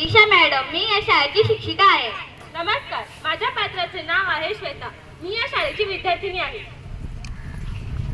Isha madam मी या शाळेची शिक्षिका आहे. नमस्कार माझ्या पात्राचे नाव आहे श्वेता. मी या शाळेची विद्यार्थिनी आहे.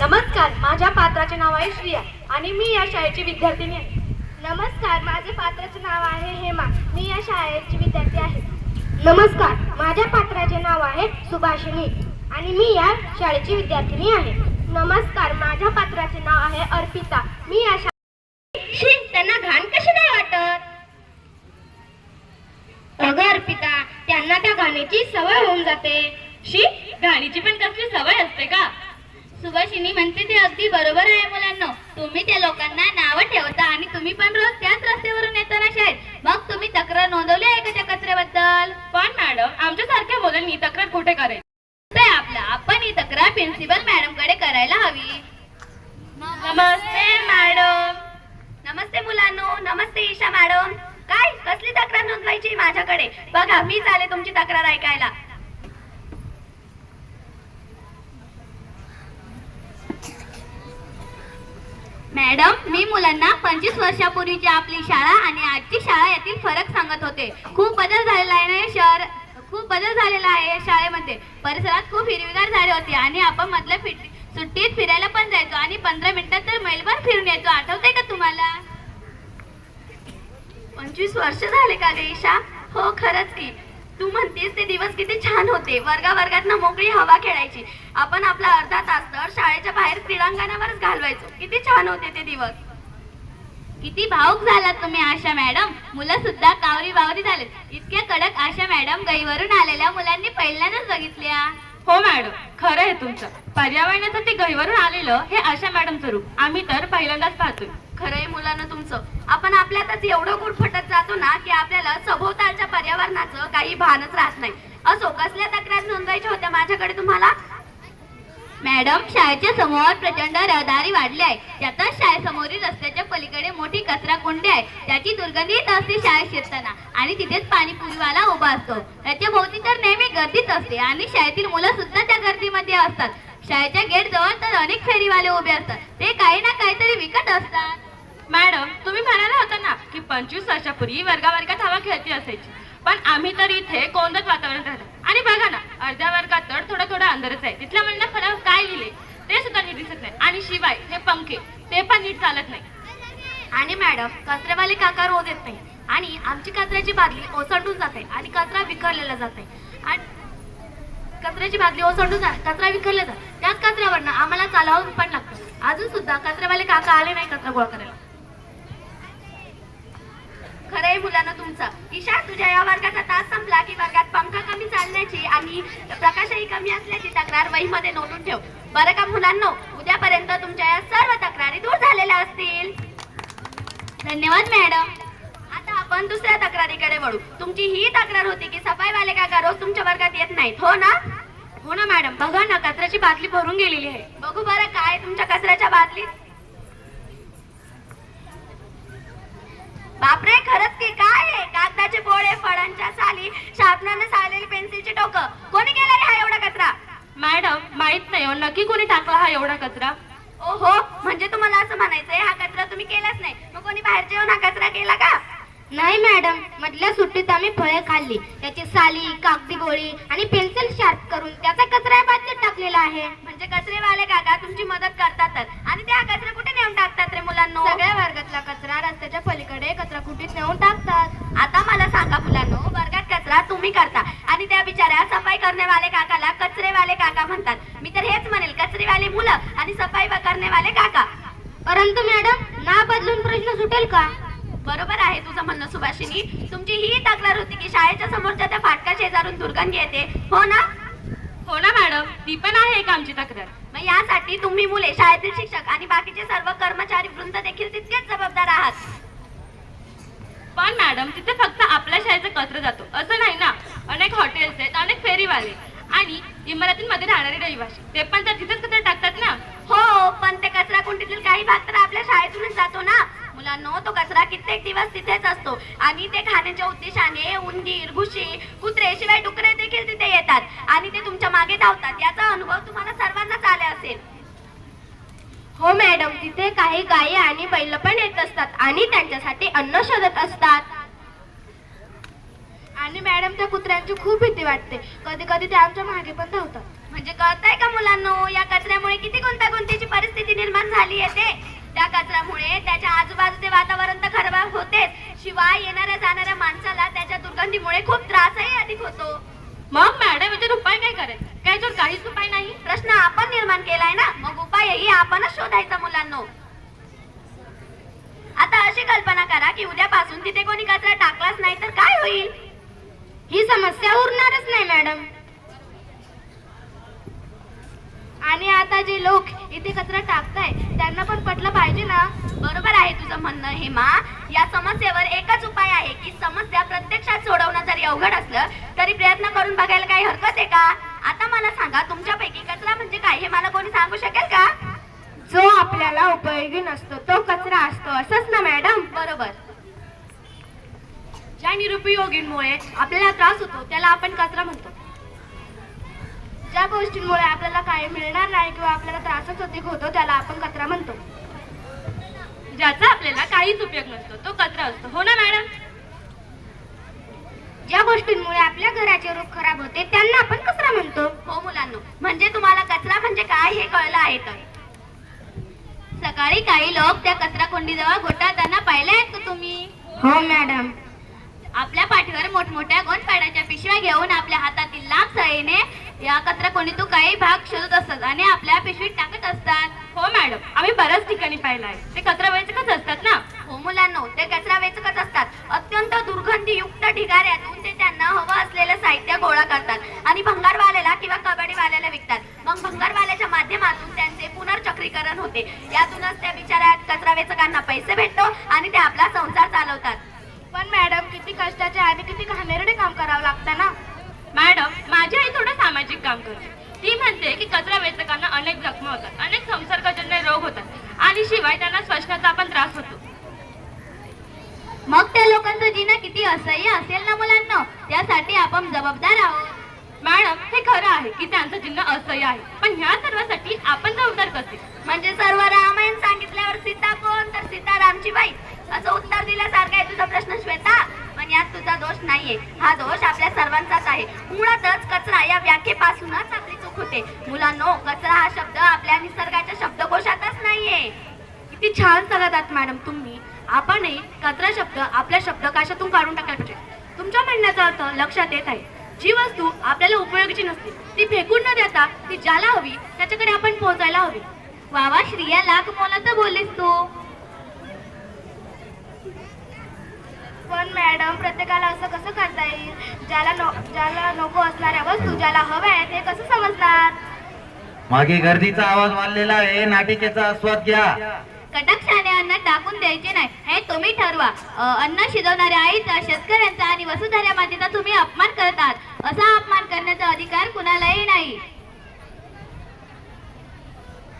नमस्कार माझ्या पात्राचे नाव आहे श्रिया आणि मी या शाळेची विद्यार्थिनी आहे. नमस्कार माझे पात्राचे नाव आहे हेमा. मी या शाळेची विद्यार्थी आहे. नमस्कार माझ्या पात्राचे नाव आहे सुभाषिनी आणि मी या शाळेची विद्यार्थिनी आहे. नमस्कार माझ्या पात्राचे नाव आहे अर्पिता. मी या शी त्यांना घाण कशी नाही वाटत? अगं अर्पिता त्यांना त्या गाण्याची सवय होऊन जाते. शी गाणीची पण कसली सवय असते का? सुभाषिनी म्हणते ते अगदी बरोबर आहे मुलांना. तुम्ही त्या लोकांना नावं ठेवता आणि तुम्ही पण रोज त्याच रस्त्यावरून येता ना शाळेत मग तुम्ही तक्रार नोंदवली आहे का त्या कचऱ्याबद्दल पण मॅडम आमच्यासारख्या मुलांनी तक्रार कुठे करेल ते आपला आपण ही तक्रार प्रिन्सिपल मॅडमकडे करायला हवी नमस्ते मॅडम नमस्ते मुलांनो नमस्ते ईशा मॅडम काय कसली तक्रार नोंदवायची माझ्याकडे बघा मी आले तुम्हाला ऐकायला. मॅडम मी मुलांना पंचवीस वर्षापूर्वीची आपली शाळा आणि आजची शाळा यातील फरक सांगत होते. खूप बदल झालेला आहे ना शहर खूप बदल झालेला आहे या शाळेमध्ये. परिसरात खूप हिरवीगार झाले होते आणि आपण मधल्या फिट सुट्टीत फिरायला पण जायचो आणि पंधरा मिनिटात तर मैलभर फिरून यायचो. आठवतंय का तुम्हाला? पंचवीस वर्ष झाले का गे ईशा? हो खरंच की. तू म्हणतेस ते दिवस किती छान होते. वर्गा वर्गात मोकळी हवा खेळायची. आपण आपला अर्धा तास तर शाळेच्या बाहेर क्रीडांगणावरच घालवायचो. किती छान होते ते दिवस. किती भाऊक झालात तुम्ही आशा मॅडम. मुलं सुद्धा कावरी बावरी झालेत. इतक्या कडक आशा मॅडम गईवरून आलेल्या मुलांनी पहिल्यांदाच बघितल्या. हो मॅडम. खरं आहे तुमचं. पर्यावरणाचं ते गहीवरून आलेलं हे आशा मॅडमचं रूप. आम्ही तर पहिल्यांदाच पाहतोय. खरंय मुलांना तुमचं. आपण आपल्यातच एवढं गुरफटत जातो ना की आपल्याला सभोवतालच्या पर्यावरणाचं काही भानच राहत नाही. असो कसल्या तक्रार नोंदवायच्या होत्या माझ्याकडे तुम्हाला? मॅडम शाळेच्या समोर प्रचंड रहदारी वाढली आहे. त्यातच शाळेसमोरील रस्त्याच्या पलीकडे मोठी कचरा कुंडी आहे. त्याची दुर्गंधी येत असते शाळेत शिरताना आणि तिथेच पाणीपुरीवाला उभा असतो. त्याच्या भोवती तर नेहमी गर्दीच असते आणि शाळेतील मुलं सुद्धा त्या गर्दीमध्ये असतात. शाळेच्या गेट जवळ तर अनेक फेरीवाले उभे असतात. ते काही ना काहीतरी विकत असतात. मॅडम तुम्ही म्हणाला होता ना की पंचवीस वर्षापूर्वी वर्गावर्गात हवा खेळती असायची. पण आम्ही तर इथे कोंदत वातावरण राहतो. आणि बघा ना अर्ध्या वर्गात तर थोडं थोडं अंधारच आहे. तिथल्या मुलांना फळावर काय लिहिले? ते सुद्धा नीट दिसत नाही. आणि शिवाय हे पंखे ते पण नीट चालत नाही. आणि मॅडम कचऱ्यावाले काका रोज येत नाही. आणि आमची कचऱ्याची बादली ओसंडून जाते आणि कचरा विखरलेला जाते. आणि कचऱ्याची बादली ओसंडून जाते कचरा विखरला जाते त्याच कचऱ्यावरनं आम्हाला चालावं पण लागतं. अजून सुद्धा कचऱ्यावाले काका आले नाही कचरा गोळा करायला. खरंय मुलांना तुमचं. ईशा तुझ्या या वर्गाचा तास संपला की वर्गात पंखा कमी चालण्याची आणि प्रकाशही कमी असल्याची तक्रार वहीमध्ये नोंदून ठेव. बरं का मुलांनो? उद्यापर्यंत तुमच्या या सर्व तक्रारी दूर झालेल्या असतील. धन्यवाद मॅडम. आता आपण दुसऱ्या तक्रारीकडे वळू. तुमची ही तक्रार होती की सफाईवाले काका रोज तुमच्या वर्गात येत नाहीत हो ना? हो ना मॅडम. बघा ना कचऱ्याची बादली भरून गेलेली आहे. बघू बरं काय तुमच्या कचऱ्याच्या बादलीत बापरे खरंच की काय आहे कागदाचे पोळे फळांच्या साली शार्पनरने साळलेली पेन्सिलची टोकं कोणी केलं रे हा एवढा कचरा मॅडम माहीत नाही हो. नक्की कोणी टाकला हा एवढा कचरा? ओहो म्हणजे तुम्हाला असं म्हणायचंय हा कचरा तुम्ही केलाच नाही. मग कोणी बाहेरचे येऊन हा कचरा केला का? नाही मॅडम मधल्या सुट्टीत आम्ही फळे खाल्ली. त्याची साली कागदी गोळी आणि पेन्सिल शार्प करून त्याचा कचरा बादलीत टाकलेला आहे. म्हणजे कचरेवाले काका तुमची मदत करतातच आणि ते हा कचरा कुठे नेऊन टाकतात रे मुलांनो? सगळ्या वर्गातला कचरा रस्त्याच्या पलीकडे कचरा कुटीत नेऊन टाकतात. आता मला सांगा मुलांनो वर्गात कचरा तुम्ही करता. आणि त्या बिचाऱ्या सफाई करण्यावाले काकाला कचरेवाले काका म्हणतात मी तर हेच म्हणेल कचरेवाले मुलं आणि सफाई करण्यावाले काका. परंतु मॅडम ना बदलून प्रश्न सुटेल का? बरोबर आहे तुझं म्हणणं सुभाषिनी. तुमची ही तक्रार होती की शाळेच्या समोरच्या त्या फाटका शेजारून दुर्गंधी येते. हो ना? हो ना मॅडम. ती पण आहे एक आमची तक्रार. मग यासाठी तुम्ही मुले शाळेतील शिक्षक आणि बाकीचे सर्व कर्मचारी वृंद देखील तितकेच जबाबदार आहात. पण मॅडम तिथे फक्त आपल्या शाळेचा कचरा जातो. असं नाही ना? अनेक हॉटेल्स आहेत अनेक फेरीवाले. आणि इमारतींमध्ये राहणारे रहिवासी. ते पण तर तिथेच कचरा टाकतात ना? हो पण ते कचरा कुंडीतील काही भाग तर आपल्या शाळेतूनच जातो ना. मुलांनो तो कचरा कित्येक दिवस तिथेच असतो. आणि ते खाण्याच्या उद्देशाने उंदीर घुशी कुत्रे शिवाय डुकरे देखील तिथे येतात. आणि ते तुमच्या मागे धावतात. याचा अनुभव तुम्हाला सर्वांनाच आले असेल. हो मॅडम. तिथे काही गायी आणि बैल पण येत असतात आणि त्यांच्यासाठी अन्न शोधत असतात. मॅडम त्या कुत्र्यांची खूप भीती वाटते. कधी कधी ते आमच्या मागे पण धावतात. म्हणजे कळतंय का मुलांनो या कचऱ्यामुळे किती गुंतागुंतीची परिस्थिती निर्माण झाली आहे ते? त्या कचऱ्यामुळे त्याच्या आजूबाजूचे वातावरण तर खराब होतेच. शिवाय येणाऱ्या जाणाऱ्या माणसाला त्याच्या दुर्गंधीमुळे खूप त्रासही अधिक होतो. मग मॅडम याच्यावर उपाय काय करायचा? काय याच्यावर काहीच उपाय नाही? प्रश्न आपण निर्माण केलाय ना? मग उपायही आपणच शोधायचा मुलांनो. आता अशी कल्पना करा की उद्यापासून तिथे कोणी कचरा टाकलाच नाही तर काय होईल? ही समस्या उरणारच नाही मॅडम. आणि आता जे लोक इथे कचरा टाकताय त्यांना पण पटलं पाहिजे ना? बरोबर आहे तुझं म्हणणं हेमा. या समस्येवर एकच उपाय आहे की समस्या प्रत्यक्षात सोडवणं जरी अवघड असलं तरी प्रयत्न करून बघायला काही हरकत आहे का? आता मला सांगा तुमच्यापैकी कचरा म्हणजे काय? हे मला कोणी सांगू शकेल का? जो आपल्याला उपयोगी नसतो तो कचरा असतो. असंच ना मॅडम? बरोबर. निरुपयोगींमुळे आपल्याला त्रास होतो त्याला आपण कचरा म्हणतो. ज्या गोष्टींमुळे आपल्याला काय मिळणार नाही किंवा आपल्याला त्रासच अधिक होतो त्याला आपण कचरा म्हणतो. ज्याचा आपल्याला काहीच उपयोग नसतो तो कचरा असतो. हो ना मॅडम? ज्या गोष्टींमुळे आपल्या घराचे रूप खराब होते त्यांना आपण कचरा म्हणतो. हो मुलांनो. म्हणजे तुम्हाला कचरा म्हणजे काय हे कळलं आहे तर. सकाळी काही लोक त्या कचरा कोंडीजवळ त्यांना पाहिले आहेत का तुम्ही? हो मॅडम. आपल्या पाठीवर मोठमोठ्या गोंडपाड्याच्या पिशव्या घेऊन आपल्या हातातील लांब सळीने या कचरा कोंडीतून काही भाग शोधत असतात आणि आपल्या पिशवीत टाकत असतात. हो मॅडम. आम्ही बऱ्याच ठिकाणी पाहिलं आहे. ते कचरा वेचकच असतात ना? हो मुलांनो ते कचरा वेचकच असतात. अत्यंत दुर्गंधीयुक्त ढिगाऱ्यातून ते त्यांना हवं असलेलं साहित्य गोळा करतात आणि भंगारवाल्याला किंवा कबड्डीवाल्याला विकतात. मग भंगारवाल्याच्या माध्यमातून त्यांचे पुनर्चक्रीकरण होते. यातूनच त्या बिचाऱ्या कचरा वेचकांना पैसे भेटतो आणि ते आपला संसार चालवतात पण मॅडम किती कष्टाचे आणि किती घाणेरडे काम करावं लागतं ना? मॅडम माझी आई थोडं सामाजिक काम करते. ती म्हणते की कचरा वेचकांना अनेक जखमा होतात अनेक संसर्गजन्य रोग होतात आणि शिवाय त्यांना श्वसनाचा पण त्रास होतो. मग त्या लोकांचं जीणं किती असह्य असेल ना मुलांना? त्यासाठी आपण जबाबदार आहोत. मॅडम हे खरं आहे की त्यांचं चिन्ह असह्य आहे पण ह्या सर्वासाठी आपण जबाबदार कसे म्हणजे सर्व रामायण सांगितल्यावर सीता कोण? तर सीता रामची बाई. असं उत्तर दिल्यासारखं आहे तुझा प्रश्न श्वेता. नाहीये. हा दोष आपल्या सर्वांचाच आहे. मुळातच कचरा या व्याख्येपासूनच आपली चूक होते. मुलांनो कचरा हा शब्द आपल्या निसर्गाच्या शब्दकोशातच नाहीये. किती छान सांगतात मॅडम तुम्ही. आपणही कचरा शब्द आपल्या शब्दकाशातून काढून टाकायला पाहिजे. तुमच्या म्हणण्याचा अर्थ लक्षात येत आहे. जी वस्तू आपल्याला उपयोगाची नसते ती फेकून न देता ती ज्याला हवी त्याच्याकडे आपण पोहोचायला हवी. वावा श्रिया लाख मोलाचं बोललीस तू. पण मॅडम प्रत्येकाला असं कसं करता येईल? ज्याला नो ज्याला नको असणाऱ्या वस्तू ज्याला हव्या आहेत हे कसं समजणार? मागे गर्दीचा आवाज वाढलेला आहे नाटिकेचा आस्वाद घ्या. कटाक्षाने अन्न टाकून द्यायचे नाही. हे तुम्ही ठरवा. अ, अन्न शिजवणाऱ्या आईचा शेतकऱ्यांचा आणि वसुधाऱ्या मातेचा तुम्ही अपमान करत आहात असा अपमान करण्याचा अधिकार कुणालाही नाही.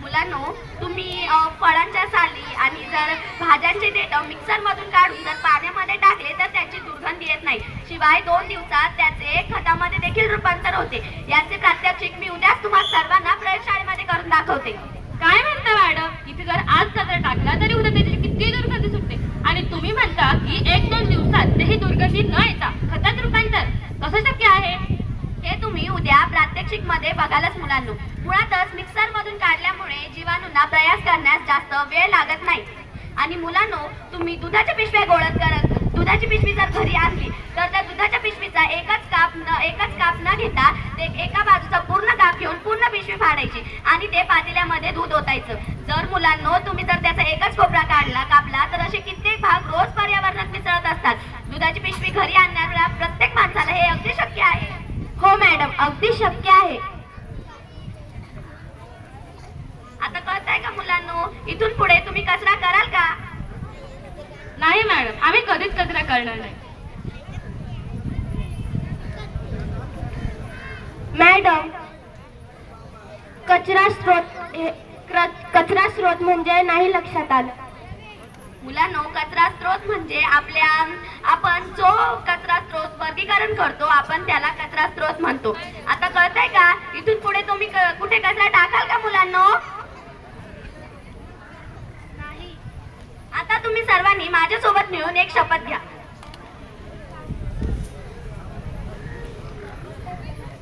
मुलांनो तुम्ही अ, फळांच्या साली आणि जर भाज्यांचे देठ मिक्सर मधून काढून जर पाण्यामध्ये टाकले तर त्याची दुर्गंधी येत नाही शिवाय दोन दिवसात त्याचे खतामध्ये देखील रूपांतर होते. याचे प्रात्यक्षिक मी उद्याच तुम्हाला सर्वांना प्रयोगशाळेमध्ये करून दाखवते. काय म्हणता मॅडम? इथे जर आज कचरा टाकला तरी उद्या त्याची किती दुर्गंधी सुटते. आणि तुम्ही म्हणता की एक दोन दिवसात तेही दुर्गंधी न येता खतात रूपांतर कसं शक्य आहे? हे तुम्ही उद्या प्रात्यक्षिकमध्ये बघालच मुलांनो. मुळातच मिक्सर मधून काढल्यामुळे जीवाणूंना प्रयास करण्यास जास्त वेळ लागत नाही. आणि मुलांनो तुम्ही दुधाच्या पिशव्या गोळत करत दुधाची पिशवी जर घरी आणली तर त्या दुधाच्या पिशवीचा एकच काप न एकच काप न घेता ते एका बाजूचा पूर्ण काप घेऊन पूर्ण पिशवी फाडायची आणि ते पातेल्यामध्ये दूध ओतायचं. जर मुलांनो तुम्ही जर मॅडम कचरा स्रोत कचरा स्रोत म्हणजे नाही लक्षात आलं. मुलांनो कचरा स्रोत म्हणजे आपल्या आपण जो कचरा स्रोत वर्गीकरण करतो आपण त्याला कचरा स्रोत म्हणतो. आता कळतंय का? इथून पुढे तुम्ही कुठे कचरा टाकाल का मुलांनो? आता तुम्ही सर्वांनी माझ्यासोबत मिळून एक शपथ घ्या.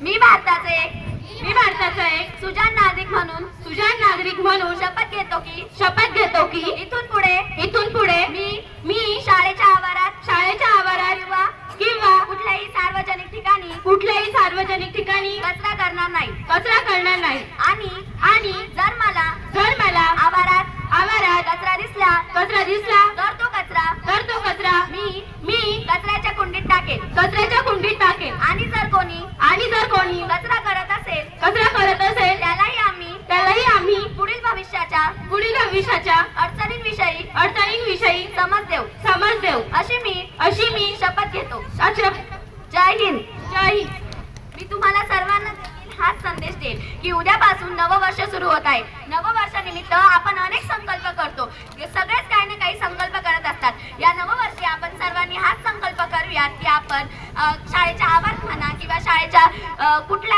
मी भारत एक सुजान नागरिक म्हणून सुजान नागरिक म्हणून शपथ घेतो की शपथ घेतो की इथून पुढे इथून पुढे मी मी शाळेच्या कुठल्या